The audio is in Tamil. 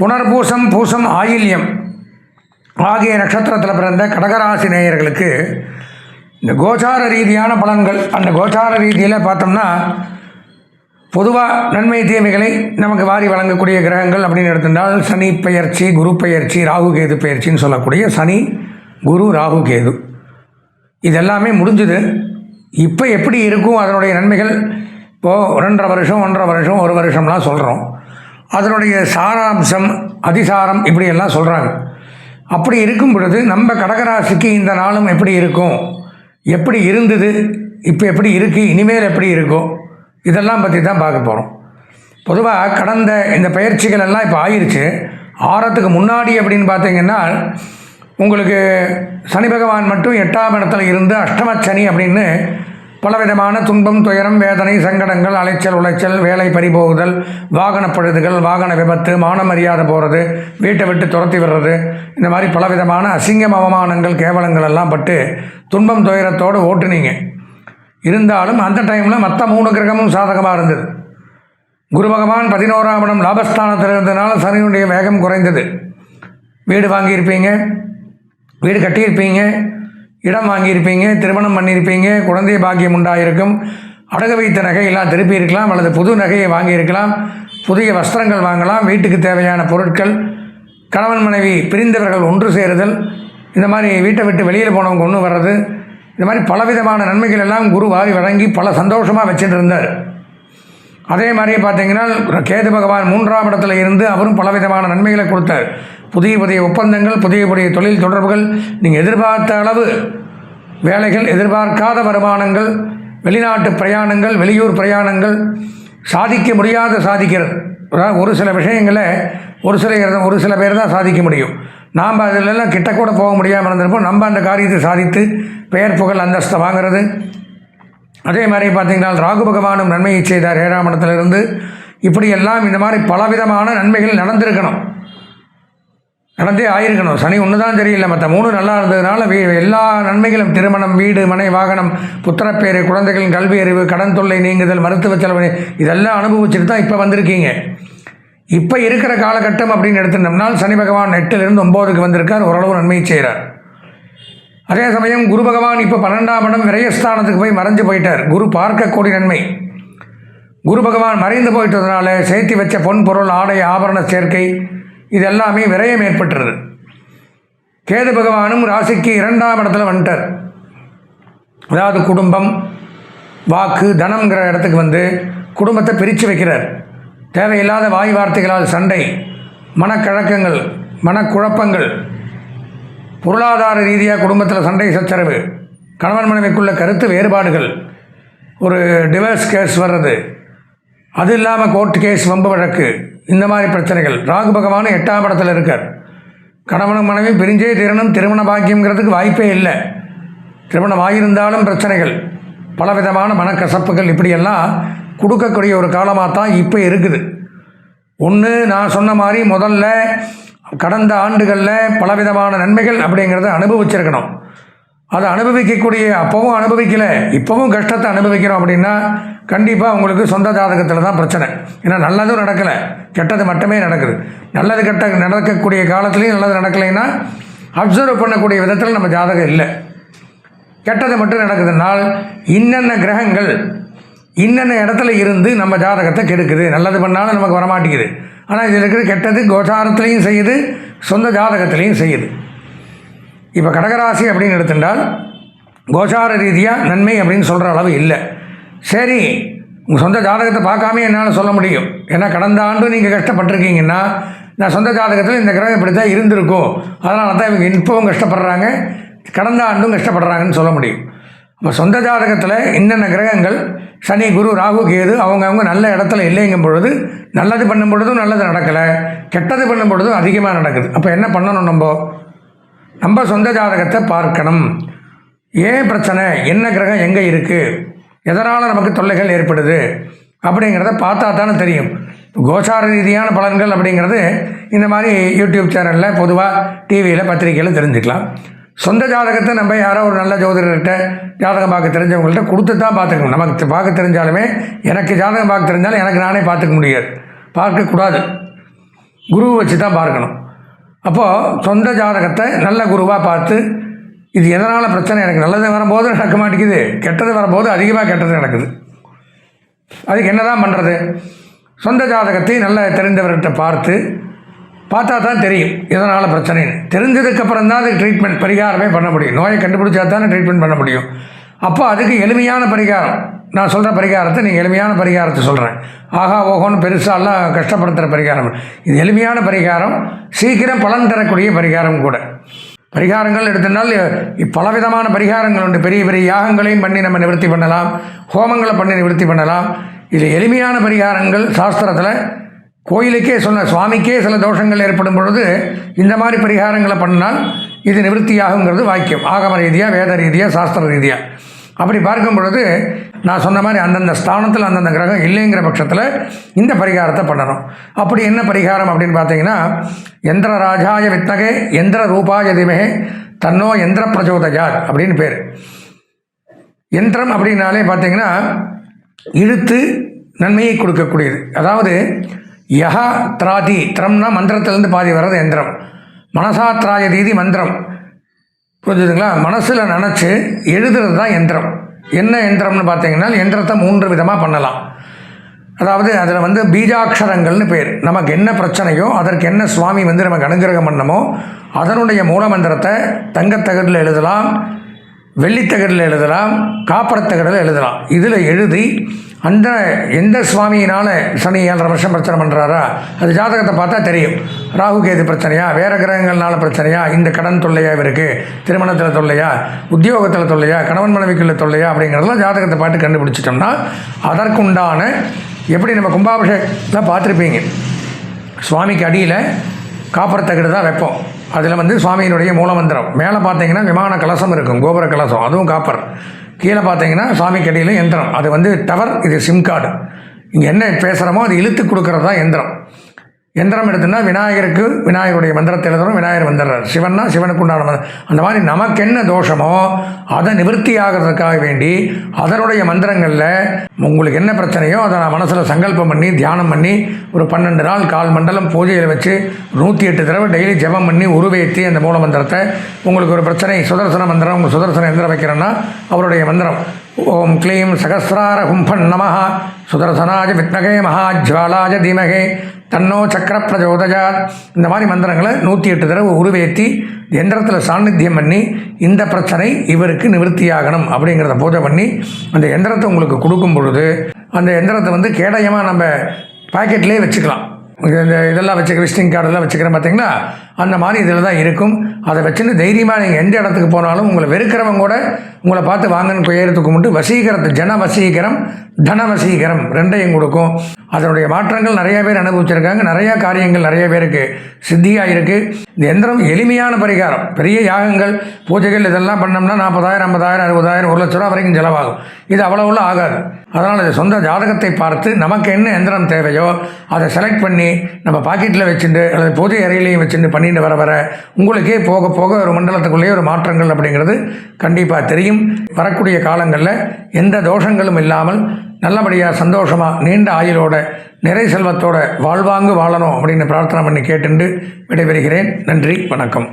புனர்பூசம் பூசம் ஆயில்யம். ஆகிய நட்சத்திரத்தில் பிறந்த கடகராசி நேயர்களுக்கு இந்த கோச்சார ரீதியான பலன்கள் அந்த கோச்சார ரீதியில் பார்த்தோம்னா பொதுவாக நன்மை தீமைகளை நமக்கு வாரி வழங்கக்கூடிய கிரகங்கள் அப்படின்னு எடுத்திருந்தால் சனி பெயர்ச்சி குரு பெயர்ச்சி ராகு கேது பெயர்ச்சின்னு சொல்லக்கூடிய சனி குரு ராகு கேது. இதெல்லாமே முடிஞ்சுது. இப்போ எப்படி இருக்கும்? அதனுடைய நன்மைகள் இப்போது ரெண்டரை வருஷம் ஒன்றரை வருஷம் ஒரு வருஷம்லாம் சொல்கிறோம் அதனுடைய சாராம்சம் அதிசாரம் இப்படியெல்லாம் சொல்கிறாங்க அப்படி இருக்கும் பொழுது நம்ம கடகராசிக்கு இந்த நாளும் எப்படி இருக்கும்? எப்படி இருந்தது? இப்போ எப்படி இருக்குது இனிமேல் எப்படி இருக்கும்? இதெல்லாம் பற்றி தான் பார்க்க போகிறோம் பொதுவாக கடந்த இந்த பயிற்சிகள் எல்லாம் இப்போ ஆயிடுச்சு ஆறத்துக்கு முன்னாடி அப்படின்னு பார்த்தீங்கன்னா உங்களுக்கு சனி பகவான் மட்டும் எட்டாம் இடத்துல இருந்து அஷ்டம சனி அப்படின்னு பலவிதமான துன்பம் துயரம் வேதனை சங்கடங்கள் அலைச்சல் உளைச்சல் வேலை பறிபோகுதல் வாகன பழுதுகள் வாகன விபத்து மானம் மரியாதை போகிறது வீட்டை விட்டு துரத்தி விடுறது இந்த மாதிரி பலவிதமான அசிங்கம் அவமானங்கள் கேவலங்கள் எல்லாம் பட்டு துன்பம் துயரத்தோடு ஓட்டுனீங்க. இருந்தாலும் அந்த டைமில் மற்ற மூணு கிரகமும் சாதகமாக இருந்தது. குரு பகவான் பதினோராம் இடம் லாபஸ்தானத்தில் இருந்ததுனால சனியுடைய வேகம் குறைந்தது. வீடு வாங்கியிருப்பீங்க வீடு கட்டியிருப்பீங்க இடம் வாங்கியிருப்பீங்க திருமணம் பண்ணியிருப்பீங்க குழந்தை பாக்கியம் உண்டாயிருக்கும். அடகு வைத்த நகையெல்லாம் திருப்பி இருக்கலாம் அல்லது புது நகையை வாங்கியிருக்கலாம் புதிய வஸ்திரங்கள் வாங்கலாம் வீட்டுக்கு தேவையான பொருட்கள் கணவன் மனைவி பிரிந்தவர்கள் ஒன்று சேருதல் இந்த மாதிரி வீட்டை விட்டு வெளியில் போனவங்க ஒன்று வர்றது இந்த மாதிரி பலவிதமான நன்மைகள் எல்லாம் குரு வாரி வழங்கி பல சந்தோஷமாக வச்சுட்டு இருந்தார். அதே மாதிரி பார்த்தீங்கன்னா கேது பகவான் மூன்றாம் இடத்துல இருந்து அவரும் பலவிதமான நன்மைகளை கொடுத்தார். புதிய புதிய ஒப்பந்தங்கள் புதிய புதிய தொழில் தொடர்புகள் நீங்கள் எதிர்பார்த்த அளவு வேலைகள் எதிர்பார்க்காத வருமானங்கள் வெளிநாட்டு பிரயாணங்கள் வெளியூர் பிரயாணங்கள் சாதிக்க முடியாத சாதிக்கிறது அதாவது ஒரு சில விஷயங்களை ஒரு சில ஒரு சில பேர் தான் சாதிக்க முடியும். நாம் அதிலெல்லாம் கிட்ட கூட போக முடியாமல் இருந்திருப்போம். நம்ம அந்த காரியத்தை சாதித்து பெயர் புகழ் அந்தஸ்தை வாங்குறது அதே மாதிரி பார்த்தீங்கன்னா ராகு பகவானும் நன்மையை செய்தார். ஏழாம் இடத்திலிருந்து இப்படியெல்லாம் இந்த மாதிரி பலவிதமான நன்மைகள் நடந்திருக்கணும். நடந்தே ஆயிருக்கணும். சனி ஒன்று தான் சரியில்லை மற்ற மூணு நல்லா இருந்ததுனால வீ எல்லா நன்மைகளும் திருமணம் வீடு மனை வாகனம் புத்திரப்பேறு குழந்தைகளின் கல்வி அறிவு கடன் தொல்லை நீங்குதல் மருத்துவ செலவு இதெல்லாம் அனுபவிச்சுட்டு தான் இப்போ வந்திருக்கீங்க. இப்போ இருக்கிற காலகட்டம் அப்படின்னு எடுத்துட்டோம்னால் சனி பகவான் எட்டுலேருந்து ஒம்போதுக்கு வந்திருக்கார். ஓரளவு நன்மையை செய்கிறார் அதே சமயம் குரு பகவான் இப்போ பன்னெண்டாம் இடம் விரயஸ்தானத்துக்கு போய் மறைஞ்சு போயிட்டார். குரு பார்க்கக்கூடிய நன்மை. குரு பகவான் மறைந்து போயிட்டதுனால சேர்த்தி வச்ச பொன் பொருள் ஆடை ஆபரண சேர்க்கை இது எல்லாமே விரயம் ஏற்பட்டுருது கேது பகவானும் ராசிக்கு இரண்டாம் இடத்துல வந்துட்டார். அதாவது குடும்பம் வாக்கு தனம்ங்கிற இடத்துக்கு வந்து குடும்பத்தை பிரித்து வைக்கிறார். தேவையில்லாத வாய் வார்த்தைகளால் சண்டை மனக்கழக்கங்கள் மனக்குழப்பங்கள் பொருளாதார ரீதியாக குடும்பத்தில் சண்டை சச்சரவு கணவன் மனைவிக்குள்ள கருத்து வேறுபாடுகள் ஒரு டிவர்ஸ் கேஸ் வர்றது அது இல்லாமல் கோர்ட் கேஸ் வம்பு வழக்கு இந்த மாதிரி பிரச்சனைகள். ராகு பகவான் எட்டாம் படத்தில் இருக்கார். கணவனும் மனைவி பிரிஞ்சே திறனும் திருமண பாக்கியங்கிறதுக்கு வாய்ப்பே இல்லை. திருமணம் ஆகியிருந்தாலும் பிரச்சனைகள். பலவிதமான மனக்கசப்புகள் இப்படியெல்லாம் கொடுக்கக்கூடிய ஒரு காலமாக தான் இப்போ இருக்குது. ஒன்று நான் சொன்ன மாதிரி முதல்ல கடந்த ஆண்டுகளில் பலவிதமான நன்மைகள் அப்படிங்கிறத அனுபவிச்சிருக்கணும். அதை அனுபவிக்கக்கூடிய அப்போவும் அனுபவிக்கலை இப்போவும் கஷ்டத்தை அனுபவிக்கிறோம் அப்படின்னா கண்டிப்பாக உங்களுக்கு சொந்த ஜாதகத்தில் தான் பிரச்சனை. ஏன்னா நல்லதும் நடக்கலை கெட்டது மட்டுமே நடக்குது. நல்லது கெட்ட நடக்கக்கூடிய காலத்துலேயும் நல்லது நடக்கலைன்னா அப்சர்வ் பண்ணக்கூடிய விதத்தில் நம்ம ஜாதகம் இல்லை. கெட்டது மட்டும் நடக்குதுனால் இன்னென்ன கிரகங்கள் இன்னென்ன இடத்துல இருந்து நம்ம ஜாதகத்தை கெடுக்குது நல்லது பண்ணாலும் நமக்கு வரமாட்டேங்குது. ஆனால் இதில் இருக்கிற கெட்டது கோச்சாரத்துலேயும் செய்யுது சொந்த ஜாதகத்திலையும் செய்யுது. இப்போ கடகராசி அப்படின்னு எடுத்துட்டால் கோச்சார ரீதியாக நன்மை அப்படின்னு சொல்கிற அளவு இல்லை. சரி உங்கள் சொந்த ஜாதகத்தை பார்க்காம என்னால் சொல்ல முடியும். ஏன்னா கடந்த ஆண்டு நீங்கள் கஷ்டப்பட்டிருக்கீங்கன்னா நான் சொந்த ஜாதகத்தில் இந்த கிரகம் இப்படி தான் இருந்திருக்கும். அதனால தான் இவங்க இப்போவும் கஷ்டப்படுறாங்க கடந்த ஆண்டும் கஷ்டப்படுறாங்கன்னு சொல்ல முடியும். அப்போ சொந்த ஜாதகத்தில் என்னென்ன கிரகங்கள் சனி குரு ராகு கேது அவங்கவுங்க நல்ல இடத்துல இல்லைங்கும் பொழுது நல்லது பண்ணும் பொழுதும் நல்லது நடக்கலை கெட்டது பண்ணும் பொழுதும் அதிகமாக நடக்குது. அப்போ என்ன பண்ணணும் நம்ம? நம்ம சொந்த ஜாதகத்தை பார்க்கணும். ஏன் பிரச்சனை? என்ன கிரகம் எங்கே இருக்குது எதனால் நமக்கு தொல்லைகள் ஏற்படுது? அப்படிங்கிறத பார்த்தா தானே தெரியும். கோசார ரீதியான பலன்கள் அப்படிங்கிறது இந்த மாதிரி யூடியூப் சேனலில் பொதுவாக டிவியில் பத்திரிக்கையில் தெரிஞ்சுக்கலாம். சொந்த ஜாதகத்தை நம்ம யாரோ ஒரு நல்ல ஜோதிடர்கிட்ட ஜாதகம் பார்க்க தெரிஞ்சவங்கள்ட்ட கொடுத்து தான் பார்த்துக்கணும். நமக்கு பார்க்க தெரிஞ்சாலுமே எனக்கு ஜாதகம் பார்க்க தெரிஞ்சாலும் எனக்கு நானே பார்த்துக்க முடியாது. பார்க்கக்கூடாது குருவை வச்சு தான் பார்க்கணும். அப்போது சொந்த ஜாதகத்தை நல்ல குருவாக பார்த்து இது எதனால் பிரச்சனை? எனக்கு நல்லது வரும்போது நடக்க மாட்டேங்குது. கெட்டது வரும்போது அதிகமாக கெட்டது நடக்குது. அதுக்கு என்ன தான் பண்ணுறது சொந்த ஜாதகத்தை நல்ல தெரிந்தவர்கிட்ட பார்த்து பார்த்தா தான் தெரியும். எதனால் பிரச்சனைன்னு. தெரிஞ்சதுக்கப்புறம் தான் அதுக்கு ட்ரீட்மெண்ட் பரிகாரமே பண்ண முடியும். நோயை கண்டுபிடிச்சா தானே ட்ரீட்மெண்ட் பண்ண முடியும். அப்போ அதுக்கு எளிமையான பரிகாரம். நான் சொல்கிற பரிகாரத்தை நீங்கள் எளிமையான பரிகாரத்தை சொல்கிறேன் ஆகா ஓஹோன்னு பெருசாலாம் கஷ்டப்படுத்துகிற பரிகாரம் இது எளிமையான பரிகாரம். சீக்கிரம் பலன் தரக்கூடிய பரிகாரம் கூட. பரிகாரங்கள் எடுத்தனால் பலவிதமான பரிகாரங்கள் உண்டு. பெரிய பெரிய யாகங்களையும் பண்ணி நம்ம நிவர்த்தி பண்ணலாம். ஹோமங்களை பண்ணி நிவர்த்தி பண்ணலாம். இது எளிமையான பரிகாரங்கள். சாஸ்திரத்தில் கோயிலுக்கே சொன்ன சுவாமிக்கே சில தோஷங்கள் ஏற்படும் பொழுது இந்த மாதிரி பரிகாரங்களை பண்ணால் இது நிவர்த்தியாகுங்கிறது வாக்கியம். ஆகம ரீதியாக வேத ரீதியாக சாஸ்திர ரீதியாக அப்படி பார்க்கும் பொழுது நான் சொன்ன மாதிரி அந்தந்த ஸ்தானத்தில் அந்தந்த கிரகம் இல்லைங்கிற பட்சத்தில் இந்த பரிகாரத்தை பண்ணணும். அப்படி என்ன பரிகாரம் அப்படின்னு பார்த்தீங்கன்னா எந்திர ராஜாய வித்தகே எந்திர ரூபாய திமகே தன்னோ எந்திர பிரச்சோதயாத் அப்படின்னு பேர். யந்திரம் அப்படின்னாலே பார்த்தீங்கன்னா இழுத்து நன்மையை கொடுக்கக்கூடியது. அதாவது யஹா திராதி. திரம்னா மந்திரத்திலேருந்து பாதி வர்றது எந்திரம். மனசா திராய தீதி மந்திரம். புரிஞ்சுதுங்களா? மனசில் நினச்சி எழுதுறது தான் எந்திரம். என்ன எந்திரம்னு பார்த்தீங்கன்னா எந்திரத்தை மூன்று விதமாக பண்ணலாம். அதாவது அதில் வந்து பீஜாட்சரங்கள்னு பேர். நமக்கு என்ன பிரச்சனையோ அதற்கு என்ன சுவாமி வந்து நமக்கு அனுகிரகம் பண்ணமோ அதனுடைய மூலமந்திரத்தை தங்கத்தகடில் எழுதலாம் வெள்ளித்தகடில் எழுதலாம் காப்பரத்தகடில் எழுதலாம். இதில் எழுதி அந்த எந்த சுவாமியினால் சனி ஏழரை வருஷம் பிரச்சனை பண்ணுறாரா அது ஜாதகத்தை பார்த்தா தெரியும். ராகு கேது பிரச்சனையா? வேறு கிரகங்கள்னால பிரச்சனையா? இந்த கடன் தொல்லையா இவருக்கு? திருமணத்தில் தொல்லையா? உத்தியோகத்தில் தொல்லையா? கணவன் மனைவிக்குள்ள தொல்லையா? அப்படிங்கிறதெல்லாம் ஜாதகத்தை பார்த்து கண்டுபிடிச்சிட்டோம்னா அதற்குண்டான எப்படி நம்ம கும்பாபிஷேகத்தில் பார்த்துருப்பீங்க? சுவாமிக்கு அடியில் காப்பர் தகடு தான் வைப்போம். அதில் வந்து சுவாமியினுடைய மூலமந்திரம். மேலே பார்த்தீங்கன்னா விமான கலசம் இருக்கும் கோபுர கலசம். அதுவும் காப்பர். கீழே பார்த்தீங்கன்னா சாமி அடியில் எந்திரம். அது வந்து டவர் இது சிம் கார்டு இங்கே என்ன பேசுகிறோமோ அது இழுத்து கொடுக்குறது தான் எந்திரம். எந்திரம் எடுத்துன்னா விநாயகருக்கு விநாயகருடைய மந்திரத்தை எழுதுறோம் விநாயகர் வந்துடுறார். சிவன்னா சிவனுக்கு உண்டான மந்திரம். அந்த மாதிரி நமக்கு என்ன தோஷமோ அதை நிவர்த்தி ஆகிறதுக்காக வேண்டி அதனுடைய மந்திரங்களில் உங்களுக்கு என்ன பிரச்சனையோ அதை நான் மனசில் சங்கல்பம் பண்ணி தியானம் பண்ணி ஒரு பன்னெண்டு நாள் கால் மண்டலம் பூஜையில் வச்சு நூற்றி எட்டு தடவை டெய்லி ஜெபம் பண்ணி உருவேற்றி அந்த மூல மந்திரத்தை. உங்களுக்கு ஒரு பிரச்சனை சுதர்சன மந்திரம் உங்கள் சுதர்சன எந்திரம் வைக்கிறேன்னா அவருடைய மந்திரம். ஓம் க்ளீம் சகசிரார கும்பன் நம சுதர்சனாஜ விக்னகே மகாஜ்வாலாஜ தீமகே. தன்னோ சக்கர பிரஜோதஜாத். இந்த மாதிரி மந்திரங்களை நூற்றி எட்டு தடவை உருவேற்றி எந்திரத்தில் சாநித்தியம் பண்ணி இந்த பிரச்சனை இவருக்கு நிவர்த்தியாகணும் அப்படிங்கிறத பூஜை பண்ணி அந்த எந்திரத்தை உங்களுக்கு கொடுக்கும் பொழுது அந்த எந்திரத்தை வந்து கேடயமாக நம்ம பாக்கெட்லேயே வச்சுக்கலாம். இந்த இதெல்லாம் வச்சுக்க விசிட்டிங் கார்டெல்லாம் வச்சுக்கிறேன் பார்த்தீங்களா அந்த மாதிரி இதில் தான் இருக்கும். அதை வச்சுன்னு தைரியமாக நீங்கள் எந்த இடத்துக்கு போனாலும் உங்களை வெறுக்கிறவங்க கூட உங்களை பார்த்து வாங்கன்னு பெயர்த்து கும்பிட்டு வசீகரத்தை ஜன வசீகரம் தன வசீகரம் ரெண்டையும் கொடுக்கும். அதனுடைய மாற்றங்கள் நிறைய பேர் அனுபவிச்சிருக்காங்க. நிறையா காரியங்கள் நிறைய பேருக்கு சித்தியாக இருக்குது இந்த எந்திரம் எளிமையான பரிகாரம். பெரிய யாகங்கள் பூஜைகள் இதெல்லாம் பண்ணோம்னா நாற்பதாயிரம் ஐம்பதாயிரம் அறுபதாயிரம் ஒரு லட்ச ரூபா வரைக்கும் செலவாகும். இது அவ்வளோவுள்ள ஆகாது. அதனால் இது சொந்த ஜாதகத்தை பார்த்து நமக்கு என்ன எந்திரம் தேவையோ அதை செலக்ட் பண்ணி நம்ம பாக்கெட்டில் வச்சுட்டு அல்லது பூஜை அறையிலையும் வச்சுட்டு பண்ணிட்டு வர வர உங்களுக்கே போக போக ஒரு மண்டலத்துக்குள்ளேயே ஒரு மாற்றங்கள் அப்படிங்கிறது கண்டிப்பாக தெரியும். வரக்கூடிய காலங்களில் எந்த தோஷங்களும் இல்லாமல் நல்லபடியாக சந்தோஷமாக நீண்ட ஆயுளோட நிறை செல்வத்தோட வாழ்வாங்கு வாழணும் அப்படின்னு பிரார்த்தனை பண்ணி கேட்டுண்டு விடைபெறுகிறேன். நன்றி வணக்கம்.